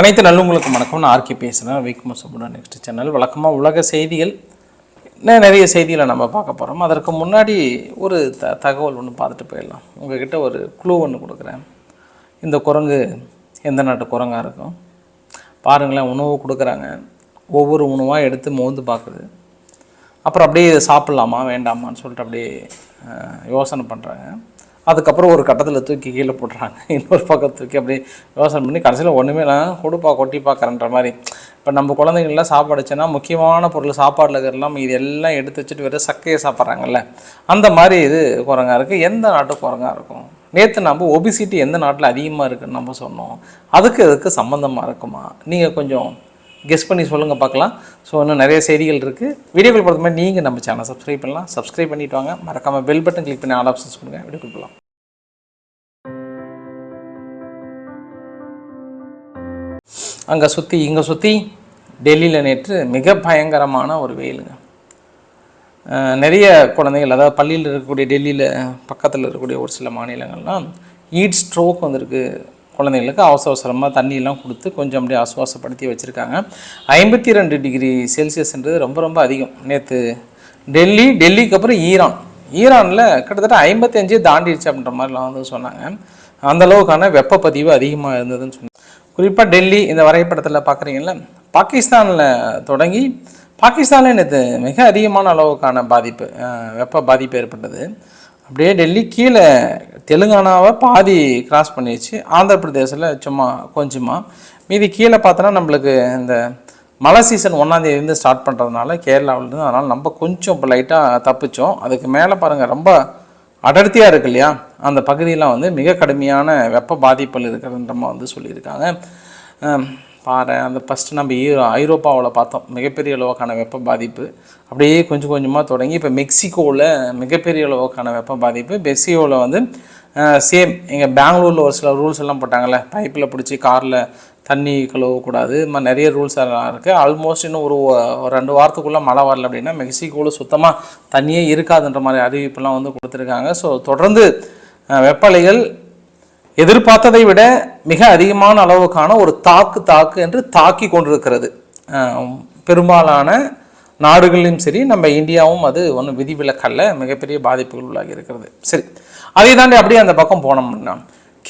அனைத்து நல்லவங்களுக்கும் வணக்கம். நான் ஆர்கே பேசுகிறேன் விக்ம சுப்ரா நெக்ஸ்ட் சேனல் வழக்கமாக உலக செய்திகள். இன்னும் நிறைய செய்திகளை நம்ம பார்க்க போகிறோம் அதற்கு முன்னாடி ஒரு த தகவல் ஒன்று பார்த்துட்டு போயிடலாம். உங்ககிட்ட ஒரு குழு ஒன்று கொடுக்குறேன். இந்த குரங்கு எந்த நாட்டு குரங்காக இருக்கும்? பாருங்களேன் உணவு கொடுக்குறாங்க. ஒவ்வொரு உணவாக எடுத்து மோந்து பார்க்குது. அப்புறம் அப்படியே சாப்பிட்லாமா வேண்டாமான்னு சொல்லிட்டு அப்படியே யோசனை பண்ணுறாங்க அதுக்கப்புறம் ஒரு கட்டத்தில் தூக்கி கீழே போட்டுறாங்க. இன்னொரு பக்கம் தூக்கி அப்படியே யோசனை பண்ணி கடைசியில் ஒன்றுமே நான் கொடுப்பா கொட்டி பார்க்குறன்ற மாதிரி. இப்போ நம்ம குழந்தைங்கள்லாம் சாப்பாடு வச்சோன்னா முக்கியமான பொருள் சாப்பாடில் இருக்கிறலாம் இது எல்லாம் எடுத்து வச்சுட்டு வெறும் சக்கையை சாப்பிட்றாங்கல்ல. அந்த மாதிரி இது குரங்காக இருக்குது எந்த நாட்டு குரங்காக இருக்கும்? நேற்று நம்ம ஒபிசிட்டி எந்த நாட்டில் அதிகமாக இருக்குன்னு நம்ம சொன்னோம். அதுக்கு இதுக்கு சம்மந்தமாக இருக்குமா? நீங்கள் கொஞ்சம் கெஸ் பண்ணி சொல்லுங்கள் பார்க்கலாம். ஸோ இன்னும் நிறைய செய்திகள் இருக்குது வீடியோக்கள் பொறுத்த மாதிரி நீங்கள் நம்ம சேனல் சப்ஸ்கிரைப் பண்ணலாம். சப்ஸ்கிரைப் பண்ணிவிட்டு வாங்க. மறக்காமல் பெல் பட்டன் கிளிக் பண்ணி ஆல் ஆப்ஷன்ஸ் கொடுங்க. வீடியோ கொடுக்கலாம் அங்கே சுற்றி இங்கே சுற்றி டெல்லியில் நேற்று மிக பயங்கரமான ஒரு வெயிலுங்க. நிறைய குழந்தைகள் அதாவது பள்ளியில் இருக்கக்கூடிய டெல்லியில் பக்கத்தில் இருக்கக்கூடிய ஒரு சில மாநிலங்கள்லாம் ஹீட் ஸ்ட்ரோக் வந்திருக்கு. குழந்தைங்களுக்கு அவசர அவசரமாக தண்ணியெல்லாம் கொடுத்து கொஞ்சம் அப்படியே ஆசுவாசப்படுத்தி வச்சுருக்காங்க. ஐம்பத்தி ரெண்டு டிகிரி செல்சியஸ்ன்றது ரொம்ப ரொம்ப அதிகம். நேற்று டெல்லி டெல்லிக்கு அப்புறம் ஈரான். ஈரானில் கிட்டத்தட்ட ஐம்பத்தஞ்சே தாண்டிடுச்சு அப்படின்ற மாதிரிலாம் வந்து சொன்னாங்க. அந்த அளவுக்கான வெப்பப்பதிவு அதிகமாக இருந்ததுன்னு சொன்னாங்க குறிப்பாக டெல்லி இந்த வரைபடத்தில் பார்க்குறீங்களா பாகிஸ்தானில் தொடங்கி பாகிஸ்தானில் நேற்று மிக அதிகமான அளவுக்கான பாதிப்பு வெப்ப பாதிப்பு ஏற்பட்டது. அப்படியே டெல்லி கீழே தெலுங்கானாவை பாதி கிராஸ் பண்ணிடுச்சு ஆந்திர பிரதேசில் சும்மா கொஞ்சமாக மீதி கீழே பார்த்தோன்னா நம்மளுக்கு இந்த மழை சீசன் ஒன்றாந்தேதிலேருந்து ஸ்டார்ட் பண்ணுறதுனால கேரளாவிலேருந்து அதனால் நம்ம கொஞ்சம் இப்போ லைட்டாக தப்பிச்சோம். அதுக்கு மேலே பாருங்கள் ரொம்ப அடர்த்தியாக இருக்கு இல்லையா? அந்த பகுதியெலாம் வந்து மிக கடுமையான வெப்ப பாதிப்புகள் இருக்கிறன்ற வந்து சொல்லியிருக்காங்க. பாறை பாரு அந்த ஃபஸ்ட்டு நம்ம ஈரோ ஐரோப்பாவில் பார்த்தோம். மிகப்பெரிய அளவுக்கான வெப்ப பாதிப்பு. அப்படியே கொஞ்சம் கொஞ்சமாக தொடங்கி இப்போ மெக்சிகோவில் மிகப்பெரிய அளவுக்கான வெப்ப பாதிப்பு. மெக்சிகோவில் வந்து சேம் எங்கள் பெங்களூரில் ஒரு சில ரூல்ஸ் எல்லாம் போட்டாங்கல்ல. பைப்பில் பிடிச்சி காரில் தண்ணி கழுவக்கூடாது. இது மாதிரி நிறைய ரூல்ஸ் எல்லாம் இருக்குது ஆல்மோஸ்ட் இன்னும் ஒரு ஒரு ரெண்டு வாரத்துக்குள்ளே மழை வரல அப்படின்னா மெக்சிகோவில் சுத்தமாக தண்ணியே இருக்காதுன்ற மாதிரி அறிவிப்பெல்லாம் வந்து கொடுத்துருக்காங்க. ஸோ தொடர்ந்து வெப்பலைகள் எதிர்பார்த்ததை விட மிக அதிகமான அளவுக்கான ஒரு தாக்கு தாக்கு என்று தாக்கி கொண்டிருக்கிறது. பெரும்பாலான நாடுகளிலும் சரி நம்ம இந்தியாவும் அது ஒன்றும் விதிவிலக்கல்ல. மிகப்பெரிய பாதிப்புகள் உள்ளாகி இருக்கிறது. சரி அதை தாண்டி அப்படியே அந்த பக்கம் போனோம்னா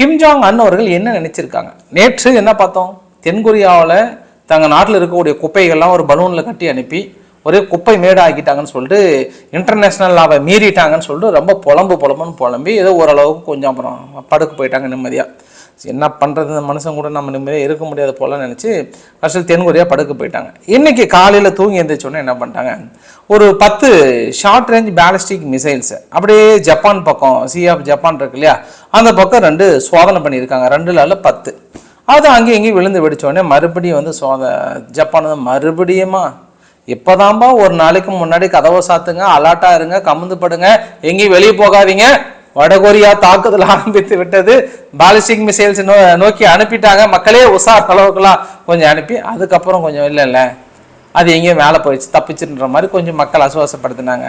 கிம் ஜாங் அன் அவர்கள் என்ன நினைச்சிருக்காங்க? நேற்று என்ன பார்த்தோம்? தென்கொரியாவில் தங்கள் நாட்டில் இருக்கக்கூடிய குப்பைகள்லாம் ஒரு பலூனில் கட்டி அனுப்பி ஒரே குப்பை மேடு ஆக்கிட்டாங்கன்னு சொல்லிட்டு இன்டர்நேஷ்னல் லாவை மீறிட்டாங்கன்னு சொல்லிட்டு ரொம்ப புலம்பு புலம்புன்னு புலம்பி ஏதோ ஓரளவுக்கு கொஞ்சம் அப்புறம் படுக்க போயிட்டாங்க நிம்மதியாக என்ன பண்ணுறது இந்த மனுஷன் கூட நம்ம நிம்மதியாக இருக்க முடியாது போல நினச்சி ஃபஸ்ட்டு தென்கொரியா படுக்க போயிட்டாங்க. இன்னைக்கு காலையில் தூங்கி எந்திரிச்சோன்னே என்ன பண்ணிட்டாங்க? ஒரு பத்து ஷார்ட் ரேஞ்ச் பேலஸ்டிக் மிசைல்ஸ் அப்படியே ஜப்பான் பக்கம் சி ஆஃப் ஜப்பான் இருக்கு இல்லையா? அந்த பக்கம் ரெண்டு சோதனை பண்ணியிருக்காங்க. ரெண்டு அல்ல பத்து. அது அங்கேயும் இங்கேயும் விழுந்து வெடித்தோடனே மறுபடியும் வந்து சோத ஜப்பான் வந்து மறுபடியுமா? இப்போதான்பா ஒரு நாளைக்கு முன்னாடி கதவை சாத்துங்க அலாட்டாக இருங்க கமுந்து படுங்க எங்கேயும் வெளியே போகாதீங்க. வடகொரியா தாக்குதல் ஆரம்பித்து விட்டது. பாலிஸ்டிக் மிசைல்ஸ் நோ நோக்கி அனுப்பிட்டாங்க. மக்களே உஷார் அளவுக்குலாம் கொஞ்சம் அனுப்பி அதுக்கப்புறம் கொஞ்சம் இல்லை இல்லை. அது எங்கேயும் மேலே போயிடுச்சு தப்பிச்சுன்ற மாதிரி கொஞ்சம் மக்கள் அசுவாசப்படுத்தினாங்க.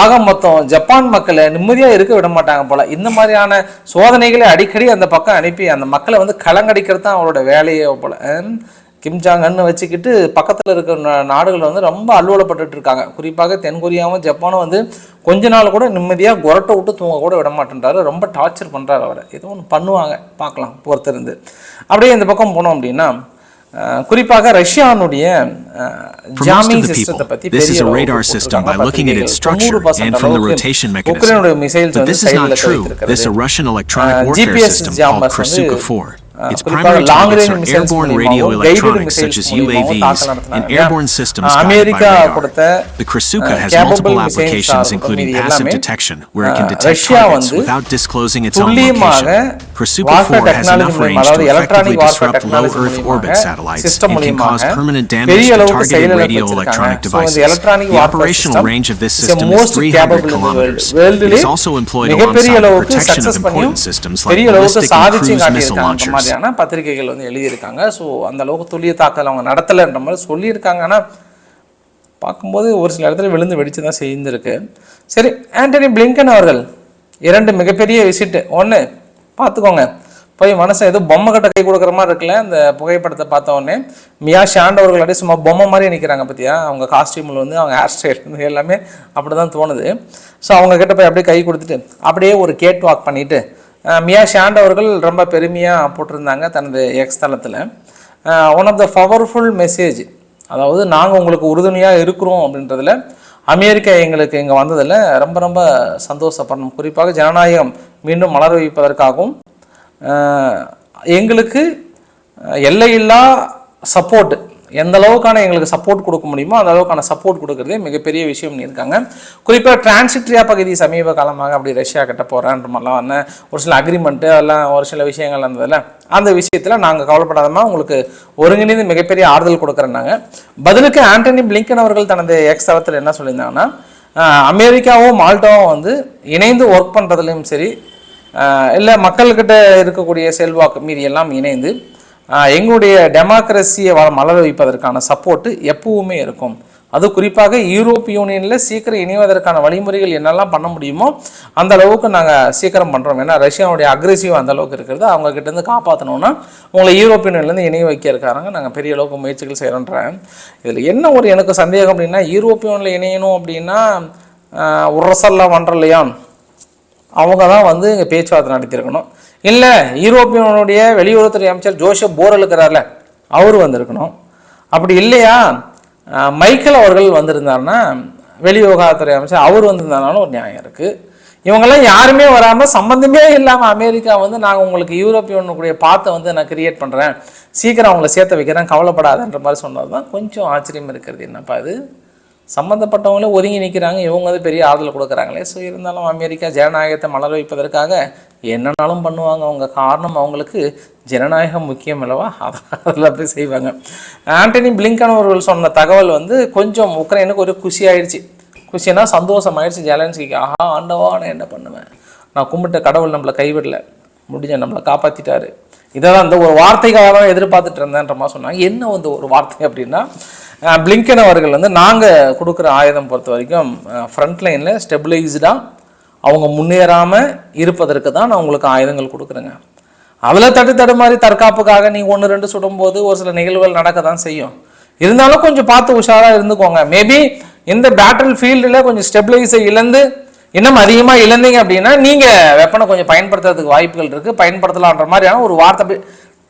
ஆக மொத்தம் ஜப்பான் மக்களை நிம்மதியாக இருக்க விட மாட்டாங்க போல. இந்த மாதிரியான சோதனைகளை அடிக்கடி அந்த பக்கம் அனுப்பி அந்த மக்களை வந்து கலங்கடிக்கிறது தான் அவரோட வேலையே போல. கிம் வச்சுக்கிட்டு பக்கத்தில் இருக்கிற நாடுகள் வந்து ரொம்ப அல்லோலப்பட்டுட்டு இருக்காங்க குறிப்பாக தென்கொரியாவும் ஜப்பானும் வந்து கொஞ்ச நாள் கூட நிம்மதியாக குரட்டை விட்டு தூங்க கூட விட மாட்டேன்றாரு ரொம்ப டார்ச்சர் பண்ணுறாரு அவரை ஏதோ ஒன்று பண்ணுவாங்க பார்க்கலாம் பொறுத்திருந்து அப்படியே இந்த பக்கம் போனோம் அப்படின்னா குறிப்பாக ரஷ்யானுடைய the சிஸ்டத்தை பத்தி பெரிய is a அளவுக்கு radar system by போட்டிருக்காங்க. looking at its பத்திரிகைகள். structure 90% and from the அளவுக்கு rotation mechanism. உக்ரைனுடைய மிசைல்ஸ் வந்து சைடுல வந்து, Krasuka 4. uh, Its primary targets are airborne radio electronics such as UAVs and airborne systems guided by radar. The Krasuka has multiple applications including passive detection, where it can detect targets without disclosing its own location. Warfare 4 has enough range to effectively disrupt low Earth orbit satellites and can cause permanent damage to targeted radio electronic devices. The operational range of this system is most 300 capable in the kilometers. It is also employed alongside the protection of important systems like ballistic and cruise missile launchers. பத்திரிகைகள் வந்து எழுதியிருக்காங்க so அந்த அளவுக்கு துல்லிய தாக்கல் அவங்க நடத்தலைன்ற மாதிரி சொல்லியிருக்காங்க ஆனா பார்க்கும்போது ஒரு சில இடத்துல விழுந்து வெடிச்சு தான் செய்திருக்கு சரி ஆண்டனி பிளிங்கன் அவர்கள் இரண்டு மிகப்பெரிய விசிட்டு ஒன்று பார்த்துக்கோங்க. போய் மனசை ஏதோ பொம்மை கட்ட கை கொடுக்குற மாதிரி இருக்குல்ல அந்த புகைப்படத்தை பார்த்த உடனே மியா ஷாண்டவர்கள் அப்படியே சும்மா பொம்மை மாதிரி நிற்கிறாங்க பார்த்தியா அவங்க காஸ்டியூமில் வந்து அவங்க ஹேர் ஸ்டைல் வந்து எல்லாமே அப்படி தான் தோணுது. ஸோ அவங்க கிட்ட போய் அப்படியே கை கொடுத்துட்டு அப்படியே ஒரு கேட் வாக் பண்ணிட்டு மியா ஷாண்ட் அவர்கள் ரொம்ப பெருமையாக போட்டிருந்தாங்க தனது எக்ஸ் தளத்தில். One of the powerful message அதாவது நாங்கள் உங்களுக்கு உறுதுணையாக இருக்கிறோம் அப்படின்றதுல அமெரிக்கா எங்களுக்கு இங்கே வந்ததில் ரொம்ப ரொம்ப சந்தோஷப்படணும். குறிப்பாக ஜனநாயகம் மீண்டும் மலர் வைப்பதற்காகவும் எங்களுக்கு எல்லையில்லா சப்போர்ட் எந்த அளவுக்கான எங்களுக்கு சப்போர்ட் கொடுக்க முடியுமோ அந்த அளவுக்கான சப்போர்ட் கொடுக்கறதே மிகப்பெரிய விஷயம் இருக்காங்க. குறிப்பாக டிரான்சிட்ரியா பகுதி சமீப காலமாக அப்படி ரஷ்யா கிட்ட போகிறேன்ற மாதிரிலாம் வந்து ஒரு சில அக்ரிமெண்ட்டு எல்லாம் ஒரு சில விஷயங்கள் இருந்ததில்ல அந்த விஷயத்தில் நாங்கள் கவலைப்படாதமா உங்களுக்கு ஒருங்கிணைந்து மிகப்பெரிய ஆறுதல் கொடுக்குறேன்னாங்க பதிலுக்கு ஆண்டனி பிளிங்கன் அவர்கள் தனது எக்ஸ் தளத்தில் என்ன சொல்லியிருந்தாங்கன்னா அமெரிக்காவும் மால்டாவும் வந்து இணைந்து ஒர்க் பண்ணுறதுலையும் சரி இல்லை மக்கள்கிட்ட இருக்கக்கூடிய செல்வாக்கு மீதி எல்லாம் இணைந்து எங்களுடைய டெமோக்ரஸியை வ மலர வைப்பதற்கான சப்போர்ட்டு எப்பவுமே இருக்கும். அது குறிப்பாக யூரோப் யூனியனில் சீக்கிரம் இணைவதற்கான வழிமுறைகள் என்னெல்லாம் பண்ண முடியுமோ அந்த அளவுக்கு நாங்கள் சீக்கிரம் பண்ணுறோம் ஏன்னா ரஷ்யாவுடைய அக்ரெசிவ் அந்த அளவுக்கு இருக்கிறது அவங்க கிட்டேருந்து காப்பாற்றணும்னா உங்களை யூரோப் யூனியன்லேருந்து இணைய வைக்க இருக்காங்க. நாங்கள் பெரிய அளவுக்கு முயற்சிகள் செய்கிறோன்றேன் இதில் என்ன ஒரு எனக்கு சந்தேகம் அப்படின்னா யூரோப் யூனியனில் இணையணும் அப்படின்னா உரசல்லாம் வண்டர்லையா அவங்க தான் வந்து இங்கே பேச்சுவார்த்தை நடத்தியிருக்கணும். இல்லை யூரோப்பியனுடைய வெளியுறவுத்துறை அமைச்சர் ஜோஷப் போரல் இருக்கிறார்ல அவர் வந்திருக்கணும். அப்படி இல்லையா? மைக்கேல் அவர்கள் வந்திருந்தாருன்னா வெளிவிவகாரத்துறை அமைச்சர் அவர் வந்திருந்தாலும் ஒரு நியாயம் இருக்குது இவங்கெல்லாம் யாருமே வராமல் சம்மந்தமே இல்லாமல் அமெரிக்கா வந்து நாங்கள் உங்களுக்கு யூரோப்பியனுடைய பாத்தை வந்து நான் கிரியேட் பண்ணுறேன் சீக்கிரம் அவங்கள சேர்த்து வைக்கிறேன் கவலைப்படாதன்ற மாதிரி சொன்னது தான் கொஞ்சம் ஆச்சரியம் இருக்கிறது. என்னப்பா அது சம்மந்தப்பட்டவங்களே ஒதுங்கி நிற்கிறாங்க இவங்க வந்து பெரிய ஆறுதல் கொடுக்குறாங்களே. ஸோ இருந்தாலும் அமெரிக்கா ஜனநாயகத்தை மலர் வைப்பதற்காக என்னனாலும் பண்ணுவாங்க. அவங்க காரணம் அவங்களுக்கு ஜனநாயகம் முக்கியம் அல்லவா? அதில் போய் செய்வாங்க. ஆண்டனி பிளிங்கன் அவர்கள் சொன்ன தகவல் வந்து கொஞ்சம் உக்ரைனுக்கு ஒரு குஷி ஆயிடுச்சு. குஷினா சந்தோஷம் ஆயிடுச்சு ஜெலன்ஸ்கிக்கு. ஆஹா ஆண்டவா நான் என்ன பண்ணுவேன்? நான் கும்பிட்ட கடவுள் நம்மளை கைவிடல. முடிஞ்ச நம்மளை காப்பாற்றிட்டாரு இதெல்லாம் அந்த ஒரு வார்த்தைக்காக தான் எதிர்பார்த்துட்டு இருந்தேன்ற மாதிரி சொன்னாங்க. என்ன வந்து ஒரு வார்த்தை அப்படின்னா பிளிங்கன் அவர்கள் வந்து நாங்கள் கொடுக்குற ஆயுதம் பொறுத்த வரைக்கும் ஃப்ரண்ட் லைனில் ஸ்டெபிளைஸ்டாக அவங்க முன்னேறாமல் இருப்பதற்கு தான் நான் உங்களுக்கு ஆயுதங்கள் கொடுக்குறேங்க. அதில் தட்டு தடு மாதிரி தற்காப்புக்காக நீங்கள் ஒன்று ரெண்டு சுடும்போது ஒரு சில நிகழ்வுகள் நடக்க தான் செய்யும். இருந்தாலும் கொஞ்சம் பார்த்து உஷாராக இருந்துக்கோங்க. மேபி இந்த பேட்டில் ஃபீல்டில் கொஞ்சம் ஸ்டெபிளைஸை இழந்து இன்னும் அதிகமாக இழந்தீங்க அப்படின்னா நீங்கள் வெப்பனை கொஞ்சம் பயன்படுத்துறதுக்கு வாய்ப்புகள் இருக்குது பயன்படுத்தலான்ற மாதிரியான ஒரு வார்த்தை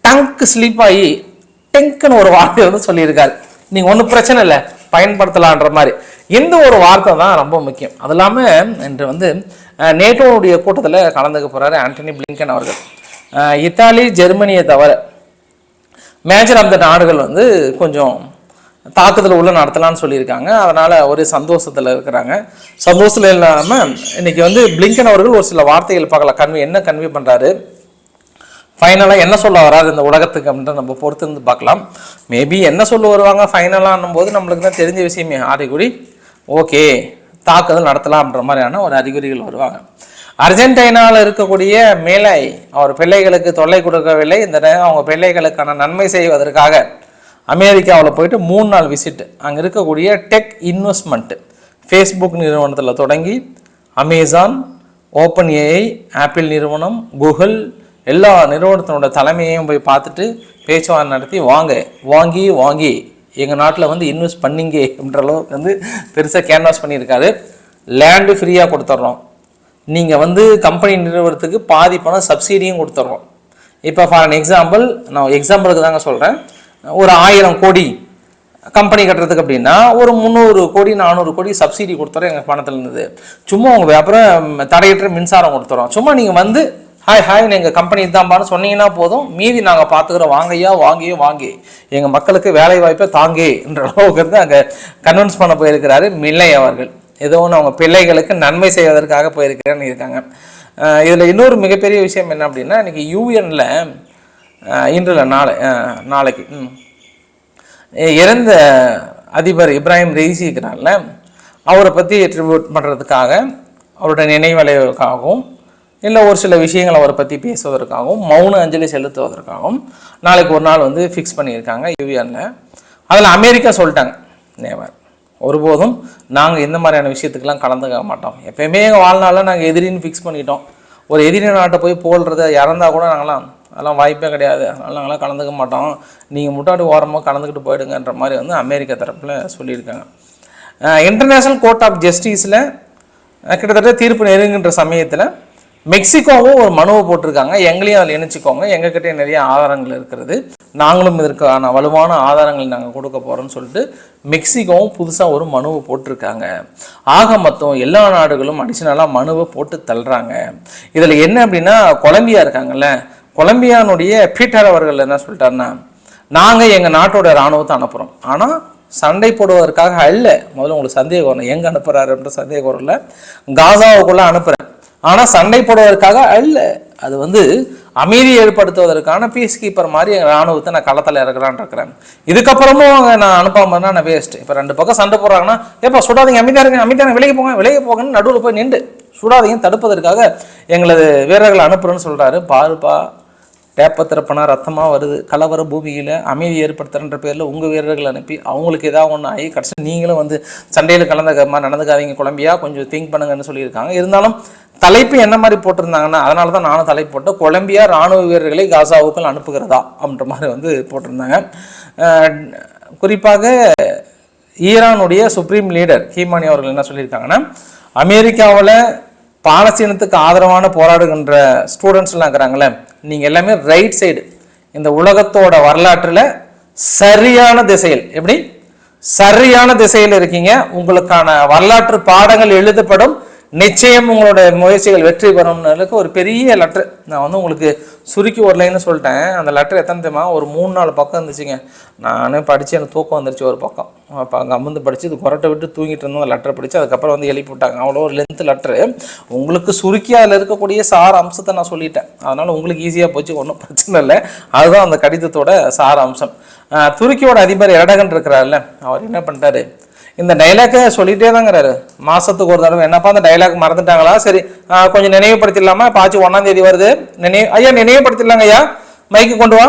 டங்க் ஸ்லீப் ஆகி டெங்க்குன்னு ஒரு வார்த்தை வந்து சொல்லியிருக்காரு. நீங்கள் ஒன்றும் பிரச்சனை இல்லை பயன்படுத்தலான்ற மாதிரி. இந்த ஒரு வார்த்தை தான் ரொம்ப முக்கியம். அது இல்லாமல் இன்று வந்து நேட்டோனுடைய கூட்டத்தில் கலந்துக்க போகிறாரு ஆண்டனி பிளிங்கன் அவர்கள். இத்தாலி ஜெர்மனியை தவிர மேஜர் ஆஃப் த நாடுகள் வந்து கொஞ்சம் தாக்குதல் உள்ள நடத்தலாம்னு சொல்லியிருக்காங்க. அதனால் ஒரு சந்தோஷத்தில் இருக்கிறாங்க. சந்தோஷத்தில் இல்லாமல் இன்றைக்கி வந்து பிளிங்கன் அவர்கள் ஒரு சில வார்த்தைகள் பார்க்கலாம். கன்வி என்ன கன்வே பண்ணுறாரு ஃபைனலாக என்ன சொல்ல வராது இந்த உலகத்துக்கு அப்படின்றத நம்ம பொறுத்து இருந்து பார்க்கலாம். மேபி என்ன சொல்ல வருவாங்க? ஃபைனலான்னும் போது நம்மளுக்கு தான் தெரிஞ்ச விஷயமே. அறிகுறி ஓகே தாக்குதல் நடத்தலாம்ன்ற மாதிரியான ஒரு அறிகுறிகள் வருவாங்க. அர்ஜென்டினாவில் இருக்கக்கூடிய மேலை அவர் பிள்ளைகளுக்கு தொல்லை கொடுக்கவில்லை. இந்த நேரம் அவங்க பிள்ளைகளுக்கான நன்மை செய்வதற்காக அமெரிக்காவில் போயிட்டு மூணு நாள் விசிட் அங்கே இருக்கக்கூடிய டெக் இன்வெஸ்ட்மெண்ட்டு ஃபேஸ்புக் நிறுவனத்தில் தொடங்கி அமேசான் ஓப்பன் ஏஐ ஆப்பிள் நிறுவனம் கூகுள் எல்லா நிறுவனத்தினோட தலைமையையும் போய் பார்த்துட்டு பேச்சுவார்த்தை நடத்தி வாங்க வாங்கி வாங்கி எங்கள் நாட்டில் வந்து இன்வெஸ்ட் பண்ணீங்க என்ற அளவுக்கு வந்து பெருசாக கேன்வாஸ் பண்ணியிருக்காரு. லேண்டு ஃப்ரீயாக கொடுத்துட்றோம் நீங்கள் வந்து கம்பெனி நிறுவனத்துக்கு பாதி பணம் சப்சிடியும் கொடுத்துட்றோம் இப்போ ஃபார் அன் எக்ஸாம்பிள் நான் எக்ஸாம்பிளுக்கு தாங்க சொல்கிறேன் ஒரு ஆயிரம் கோடி கம்பெனி கட்டுறதுக்கு அப்படின்னா ஒரு முந்நூறு கோடி நானூறு கோடி சப்சிடி கொடுத்துறோம் எங்கள் பணத்தில் இருந்தது சும்மா உங்கள் வியாபாரம் தடையற்ற மின்சாரம் கொடுத்துறோம். சும்மா நீங்கள் வந்து ஹாய் ஹாய் எங்கள் கம்பெனி தான்பான்னு சொன்னீங்கன்னா போதும். மீதி நாங்கள் பார்த்துக்குறோம். வாங்கய்யா வாங்கியோ வாங்கி. எங்கள் மக்களுக்கு வேலை வாய்ப்பை தாங்கே என்ற அளவுக்கு இருந்து அங்கே கன்வின்ஸ் பண்ண போயிருக்கிறாரு மில்லை அவர்கள். ஏதோ ஒன்று அவங்க பிள்ளைகளுக்கு நன்மை செய்வதற்காக போயிருக்கிறேன்னு இருக்காங்க. இதில் இன்னொரு மிகப்பெரிய விஷயம் என்ன அப்படின்னா இன்றைக்கி யூஎனில் இன்றில் நாளை நாளைக்கு ம். இறந்த அதிபர் இப்ராஹிம் ரெய்சி இருக்கிறார்ல அவரை பற்றி ட்ரிபியூட் பண்ணுறதுக்காக அவருடைய நினைவலைவுக்காகவும் இல்லை ஒரு சில விஷயங்களை அவரை பற்றி பேசுவதற்காகவும் மௌன அஞ்சலி செலுத்துவதற்காகவும் நாளைக்கு ஒரு நாள் வந்து ஃபிக்ஸ் பண்ணியிருக்காங்க யூஎனில் அதில் அமெரிக்கா சொல்லிட்டாங்க நேவர் ஒருபோதும் நாங்கள் இந்த மாதிரியான விஷயத்துக்கெல்லாம் கலந்துக்க மாட்டோம். எப்பயுமே எங்கள் வாழ்நாளில் நாங்கள் எதிரின்னு ஃபிக்ஸ் பண்ணிட்டோம். ஒரு எதிரி நாட்டை போய் போடுறத இறந்தால் கூட நாங்களாம் அதெல்லாம் வாய்ப்பே கிடையாது. அதனால் நாங்களாம் கலந்துக்க மாட்டோம். நீங்கள் முட்டாடி ஓரமாக கலந்துக்கிட்டு போயிடுங்கன்ற மாதிரி வந்து அமெரிக்கா தரப்பில் சொல்லியிருக்காங்க. இன்டர்நேஷ்னல் கோர்ட் ஆஃப் ஜஸ்டிஸில் கிட்டத்தட்ட தீர்ப்பு நெருங்குன்ற சமயத்தில் மெக்சிகோவும் ஒரு மனுவை போட்டிருக்காங்க. எங்களையும் அதில் இணைச்சிக்கோங்க. எங்ககிட்ட நிறைய ஆதாரங்கள் இருக்கிறது. நாங்களும் இதற்கான வலுவான ஆதாரங்கள் நாங்கள் கொடுக்க போகிறோம்னு சொல்லிட்டு மெக்சிகோவும் புதுசாக ஒரு மனுவை போட்டிருக்காங்க. ஆக மொத்தம் எல்லா நாடுகளும் அடிஷ்னலாக மனுவை போட்டு தள்ளுறாங்க. இதில் என்ன அப்படின்னா கொலம்பியா இருக்காங்கல்ல கொலம்பியானுடைய பீட்டர் அவர்கள் என்ன சொல்லிட்டாருன்னா நாங்கள் எங்கள் நாட்டோட இராணுவத்தை அனுப்புகிறோம் ஆனால் சண்டை போடுவதற்காக அல்ல முதல்ல உங்களுக்கு சந்தேகம் வரணும். எங்கே அனுப்புகிறாருன்ற சந்தேகம் வரல. காசாவுக்குள்ளே அனுப்புகிறேன் ஆனால் சண்டை போடுவதற்காக அல்ல. அது வந்து அமைதி ஏற்படுத்துவதற்கான பீஸ் கீப்பர் மாதிரி எங்கள் ராணுவத்தை நான் களத்தில் இறக்குறான்னு இருக்கிறேன். இதுக்கப்புறமும் அவங்க நான் அனுப்பாமல் நான் வேஸ்ட் இப்போ ரெண்டு பக்கம் சண்டை போடுறாங்கன்னா ஏப்பா சுடாதீங்க அமைதியாக இருங்க அமைதியாக விலகி போங்க விலகி போங்கன்னு நடுவில் போய் நின்று சுடாதீங்க தடுப்பதற்காக எங்களது வீரர்களை அனுப்புறேன்னு சொல்கிறாரு பாருப்பா டேப்பை திறப்பனா ரத்தமாக வருது. கலவர பூமியில் அமைதி ஏற்படுத்துறன்ற பேரில் உங்கள் வீரர்கள் அனுப்பி அவங்களுக்கு ஏதாவது ஒன்று ஆகி கடைசி நீங்களும் வந்து சண்டையில் கலந்த மாதிரி நடந்துக்காதீங்க குழம்பியா கொஞ்சம் திங்க் பண்ணுங்கன்னு சொல்லியிருக்காங்க. இருந்தாலும் தலைப்பு என்ன மாதிரி போட்டிருந்தாங்கன்னா அதனால தான் நானும் தலைப்பு போட்டேன். கொலம்பியா ராணுவ வீரர்களை காசாவுக்குள் அனுப்புகிறதா அப்படின்ற மாதிரி வந்து போட்டிருந்தாங்க. குறிப்பாக ஈரானுடைய சுப்ரீம் லீடர் ஹீமானி அவர்கள் என்ன சொல்லியிருக்காங்கன்னா அமெரிக்காவில் பாலஸ்தீனத்துக்கு ஆதரவான போராடுகின்ற ஸ்டூடெண்ட்ஸ்லாம் இருக்கிறாங்களே நீங்கள் எல்லாமே ரைட் சைடு இந்த உலகத்தோட வரலாற்றில் சரியான திசையில் எப்படி? சரியான திசையில் இருக்கீங்க. உங்களுக்கான வரலாற்று பாடங்கள் எழுதப்படும். நிச்சயம் உங்களோட முயற்சிகள் வெற்றி பெறும்னுக்கு ஒரு பெரிய லெட்டர் நான் வந்து உங்களுக்கு சுருக்கி ஒரு லைன்னு சொல்லிட்டேன். அந்த லெட்டர் எத்தனை தெரியுமா? ஒரு மூணு நாலு பக்கம் இருந்துச்சுங்க. நானே படித்து எனக்கு தூக்கம் வந்துருச்சு ஒரு பக்கம். அப்போ அங்கே அமர்ந்து படித்து இது குரட்டை விட்டு தூங்கிட்டு இருந்தோம். அந்த லெட்டரை படித்து அதுக்கப்புறம் வந்து எழுப்பி விட்டாங்க. அவ்வளோ ஒரு லென்த் லெட்ரு உங்களுக்கு சுருக்கி அதில் இருக்கக்கூடிய சார அம்சத்தை நான் சொல்லிட்டேன். அதனால் உங்களுக்கு ஈஸியாக போச்சு. ஒன்றும் பிரச்சனை இல்லை. அதுதான் அந்த கடிதத்தோட சார அம்சம். துருக்கியோட அதிபர் எரடகன் இருக்கிறாருல்ல அவர் என்ன பண்ணிட்டாரு? இந்த டைலாக்கை சொல்லிட்டே தாங்கிறாரு. மாசத்துக்கு ஒரு தடவை. என்னப்பா அந்த டைலாக் மறந்துட்டாங்களா? சரி கொஞ்சம் நினைவுபடுத்திடலாமா? பாச்சு ஒன்னாம் தேதி வருது. நினைவு ஐயா நினைவுபடுத்திடலாங்க ஐயா. மைக்கு கொண்டு வா.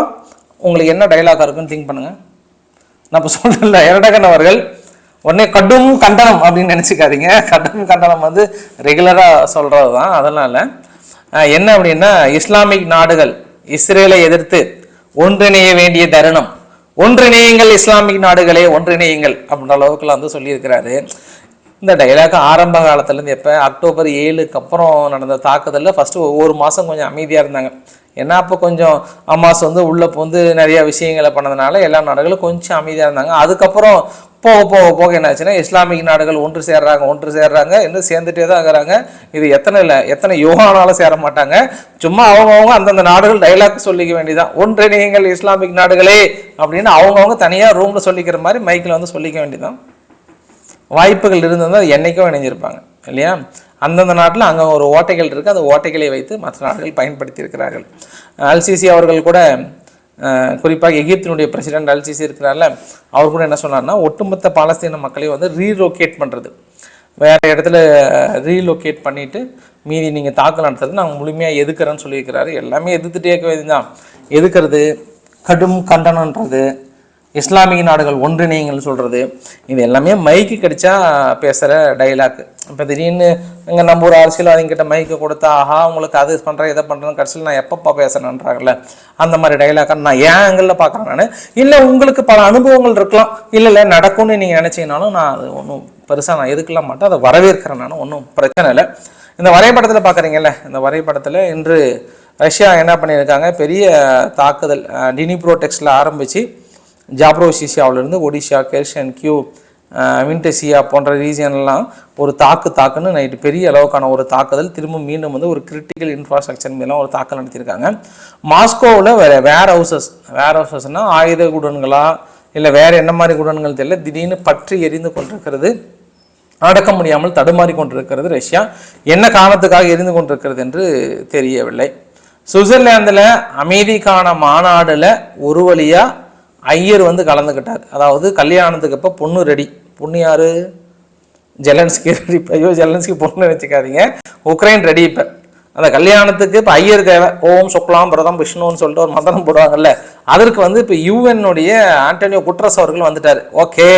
உங்களுக்கு என்ன டைலாக் இருக்குன்னு திங்க் பண்ணுங்க. நான் இப்போ சொல்றேன்ல எரடகன் அவர்கள் உடனே கடும் கண்டனம் அப்படின்னு நினச்சிக்காதீங்க. கடும் கண்டனம் வந்து ரெகுலராக சொல்கிறது தான் அதனால் இல்லை என்ன அப்படின்னா இஸ்லாமிக் நாடுகள் இஸ்ரேலை எதிர்த்து ஒன்றிணைய வேண்டிய தருணம். ஒன்றிணையுங்கள் இஸ்லாமிக் நாடுகளே ஒன்றிணையுங்கள் அப்படின்ற அளவுக்குலாம் வந்து சொல்லியிருக்கிறாரு. இந்த டைலாக் ஆரம்ப காலத்துலேருந்து எப்போ? அக்டோபர் ஏழுக்கு அப்புறம் நடந்த தாக்குதலில் ஃபஸ்ட்டு ஒவ்வொரு மாதம் கொஞ்சம் அமைதியாக இருந்தாங்க. ஏன்னா அப்போ கொஞ்சம் அம்மாஸ் வந்து உள்ளே வந்து நிறைய விஷயங்களை பண்ணதுனால எல்லா நாடுகளும் கொஞ்சம் அமைதியாக இருந்தாங்க. அதுக்கப்புறம் போக போக போக என்னாச்சுன்னா இஸ்லாமிக் நாடுகள் ஒன்று சேர்றாங்க ஒன்று சேர்றாங்க இன்னும் சேர்ந்துட்டே தான் இருக்கிறாங்க. இது எத்தனை இல்லை எத்தனை யோகானாலும் சேர மாட்டாங்க. சும்மா அவங்கவுங்க அந்தந்த நாடுகள் டைலாக் சொல்லிக்க வேண்டியதான் ஒன்றிணையுங்கள் இஸ்லாமிக் நாடுகளே அப்படின்னு அவங்கவுங்க தனியாக ரூமில் சொல்லிக்கிற மாதிரி மைக்கில் வந்து சொல்லிக்க வேண்டியதான் வாய்ப்புகள் இருந்திருந்தால் என்றைக்கும் இணைஞ்சிருப்பாங்க இல்லையா? அந்தந்த நாட்டில் அங்கே ஒரு ஓட்டைகள் இருக்குது அந்த ஓட்டைகளை வைத்து மற்ற நாடுகள் பயன்படுத்தி இருக்கிறார்கள். அல்சிசி அவர்கள் கூட குறிப்பாக எகிப்தினுடைய பிரசிடென்ட் அல்சிசி இருக்கிறார்ல அவர் கூட என்ன சொன்னார்னா ஒட்டுமொத்த பாலஸ்தீன மக்களையும் வந்து ரீலோகேட் பண்ணுறது வேறு இடத்துல ரீலோகேட் பண்ணிவிட்டு மீதி நீங்கள் தாக்கல் நடத்துறது நாங்கள் முழுமையாக எதுக்குறேன்னு சொல்லியிருக்கிறாரு. எல்லாமே எதிர்த்துட்டே இருக்க வேண்டியதுதான். எதுக்குறது? கடும் கண்டனன்றது இஸ்லாமிய நாடுகள் ஒன்றிணைங்கள்னு சொல்கிறது இது எல்லாமே மைக்கு கிடைச்சா பேசுகிற டைலாக் இப்போ திடீர்னு இங்கே நம்ம ஒரு அரசியல்வாதிங்கிட்ட மைக்கு கொடுத்தா ஆஹா உங்களுக்கு அது பண்ணுறேன் இதை பண்ணுறேன் கடைசியில் நான் எப்பப்பா பேசுகிறேன்றாங்கல்ல அந்த மாதிரி டைலாக்கை நான் ஏன் ஆங்கிளில் பார்க்குறேன் நான்? இல்லை உங்களுக்கு பல அனுபவங்கள் இருக்கலாம். இல்லை இல்லை நடக்கும்னு நீங்கள் நினச்சிங்கனாலும் நான் அது ஒன்றும் பெருசாக நான் எதுக்கெல்லாம் மாட்டேன். அதை வரவேற்கிறேன் நான் ஒன்றும் பிரச்சனை இல்லை. இந்த வரைபடத்தில் பார்க்குறீங்கல்ல இந்த வரைபடத்தில் இன்று ரஷ்யா என்ன பண்ணியிருக்காங்க? பெரிய தாக்குதல் டினிப்ரோடெக்ஸில் ஆரம்பித்து ஜாப்ரோசிஷியாவிலேருந்து ஒடிஷா கேர்ஷன் கியூ விண்டசியா போன்ற ரீஜியன்லாம் ஒரு தாக்கு தாக்குன்னு நைட்டு பெரிய அளவுக்கான ஒரு தாக்குதல். திரும்ப மீண்டும் வந்து ஒரு கிரிட்டிக்கல் இன்ஃப்ராஸ்ட்ரக்சர் மேலாம் ஒரு தாக்கல் நடத்தியிருக்காங்க. மாஸ்கோவில் வேறு வேர் ஹவுசஸ் வேர் ஹவுசஸ்னால் ஆயுத குடன்களா இல்லை வேறு என்ன மாதிரி குடன்கள் தெரியல திடீர்னு பற்றி எரிந்து கொண்டிருக்கிறது. அடக்க முடியாமல் தடுமாறி கொண்டிருக்கிறது ரஷ்யா. என்ன காரணத்துக்காக எரிந்து கொண்டிருக்கிறது என்று தெரியவில்லை. சுவிட்சர்லாந்தில் அமைதிக்கான மாநாடில் ஒரு வழியாக ஐயர் வந்து கலந்துக்கிட்டார். அதாவது கல்யாணத்துக்கு அப்போ பொண்ணு ரெடி பொண்ணு யார்? ஜெலன்ஸ்கி ரெடி ஐயோ ஜெலன்ஸ்கி பொண்ணு நினச்சிக்காதீங்க. உக்ரைன் ரெடி இப்போ. அந்த கல்யாணத்துக்கு இப்போ ஐயர் தேவை. ஓம் சுக்லாம் பிரதம் விஷ்ணுன்னு சொல்லிட்டு ஒரு மந்திரம் போடுவாங்கல்ல. அதற்கு வந்து இப்போ யூஎன்னுடைய ஆண்டனியோ குட்ரஸ் அவர்கள் வந்துட்டார். ஓகே.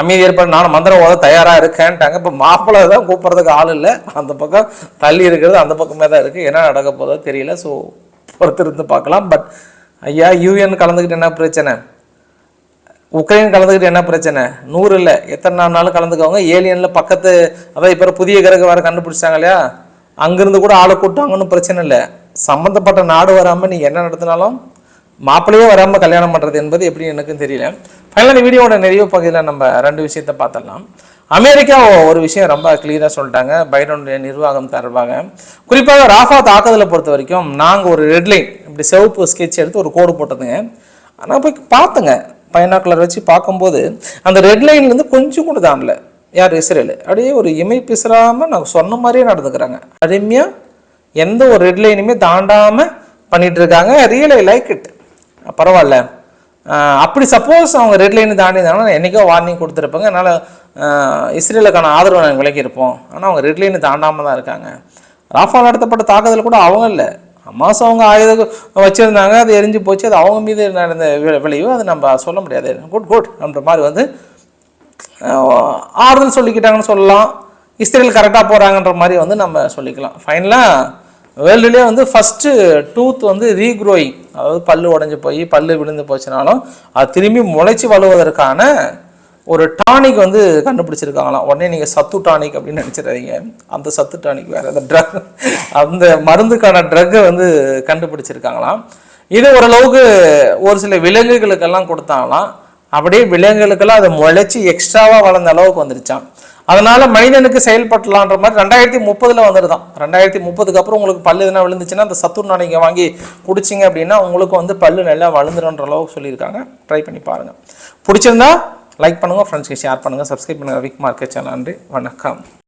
அமைதி ஏற்பாடு நானும் மந்திரம் ஓத தயாராக இருக்கேன்ட்டாங்க. இப்போ மாப்பிள்ளை தான் கூப்பிட்றதுக்கு ஆள் இல்லை. அந்த பக்கம் தள்ளி இருக்கிறது அந்த பக்கமே தான் இருக்குது என்ன நடக்க போதோ தெரியல. ஸோ பொறுத்திருந்து பார்க்கலாம். பட் ஐயா யூஎன் கலந்துக்கிட்டு என்ன பிரச்சனை? உக்ரைன் கலந்துக்கிட்டு என்ன பிரச்சனை? நூறு இல்லை. எத்தனை நாள் கலந்துக்கவங்க ஏலியனில் பக்கத்து அதான் இப்போ புதிய கிரகம் வேறு கண்டுபிடிச்சாங்க இல்லையா? அங்கேருந்து கூட ஆளை கூட்டாங்கன்னு பிரச்சனை இல்லை. சம்மந்தப்பட்ட நாடு வராமல் நீங்கள் என்ன நடத்தினாலும் மாப்பிள்ளையே வராமல் கல்யாணம் பண்ணுறது என்பது எப்படி எனக்கும் தெரியல. ஃபைனலாக இந்த வீடியோட நிறைய பகுதியில் நம்ம ரெண்டு விஷயத்தை பார்த்துடலாம். அமெரிக்கா ஒரு விஷயம் ரொம்ப கிளியராக சொல்லிட்டாங்க. பைடனுடைய நிர்வாகம் தொடர்பாக. குறிப்பாக ராஃபா தாக்குதலை பொறுத்த வரைக்கும் நாங்கள் ஒரு ரெட்லைன் இப்படி சிவப்பு ஸ்கெட்ச் எடுத்து ஒரு கோடு போட்டதுங்க ஆனால் போய் பார்த்துங்க. பைனாக்குலர் வச்சு பார்க்கும்போது அந்த ரெட் லைன்லேருந்து கொஞ்சம் கூட தாண்டல யார்? இஸ்ரேல். அப்படியே ஒரு இமை பிசுறாமல் நாங்கள் சொன்ன மாதிரியே நடந்துக்கிறாங்க. அருமையாக எந்த ஒரு ரெட் லைனுமே தாண்டாமல் பண்ணிகிட்டு இருக்காங்க. ரியல் ஐ லைக் இட் பரவாயில்ல. அப்படி சப்போஸ் அவங்க ரெட் லைன் தாண்டி இருந்தாங்கன்னா என்றைக்கோ வார்னிங் கொடுத்துருப்பாங்க. அதனால் இஸ்ரேலுக்கான ஆதரவு நாங்கள் விலகியிருப்போம் ஆனால் அவங்க ரெட் லைன் தாண்டாமல் தான் இருக்காங்க. ராஃபால் நடத்தப்பட்ட தாக்குதல் கூட அவங்க இல்லை. அம்மாஸ் அவங்க ஆயுதம் வச்சுருந்தாங்க அது எரிஞ்சு போச்சு. அது அவங்க மீது நடந்த வி- விளைவு. அது நம்ம சொல்ல முடியாது. குட் குட் அப்படின்ற மாதிரி வந்து ஆறுதல் சொல்லிக்கிட்டாங்கன்னு சொல்லலாம். இஸ்ரேல் கரெக்டாக போகிறாங்கன்ற மாதிரி வந்து நம்ம சொல்லிக்கலாம். ஃபைனலாக வேர்ல்டுலேயே வந்து ஃபஸ்ட்டு டூத் வந்து ரீக்ரோயிங் அதாவது பல் உடஞ்சி போய் பல்லு விழுந்து போச்சுனாலும் அது திரும்பி முளைச்சி வழுவதற்கான ஒரு டானிக் வந்து கண்டுபிடிச்சிருக்காங்களாம். உடனே நீங்கள் சத்து டானிக் அப்படின்னு நினச்சிடாதீங்க. அந்த சத்து டானிக் வேறு அந்த ட்ரக் அந்த மருந்துக்கான ட்ரக்கை வந்து கண்டுபிடிச்சிருக்காங்களாம். இது ஓரளவுக்கு ஒரு சில விலங்குகளுக்கெல்லாம் கொடுத்தாங்களாம். அப்படியே விலங்குகளுக்கெல்லாம் அது முளைச்சி எக்ஸ்ட்ராவாக வளர்ந்த அளவுக்கு வந்துருச்சான் அதனால மனிதனுக்கு செயல்படலான்ற மாதிரி ரெண்டாயிரத்தி முப்பதுல வந்துருதான். ரெண்டாயிரத்தி முப்பதுக்கு அப்புறம் உங்களுக்கு பல்லு எதனா விழுந்துச்சுன்னா அந்த சத்துர் நாளைக்கு வாங்கி குடிச்சிங்க அப்படின்னா உங்களுக்கு வந்து பல்லு நல்லா வளர்ந்துருன்ற அளவுக்கு சொல்லியிருக்காங்க. ட்ரை பண்ணி பாருங்க. பிடிச்சிருந்தா லைக் பண்ணுங்க ஃப்ரெண்ட்ஸ்க்கு ஷேர் பண்ணுங்க சப்ஸ்கிரைப் பண்ணுங்க. விக் மார்க்கெட் சேனல் நன்றி வணக்கம்.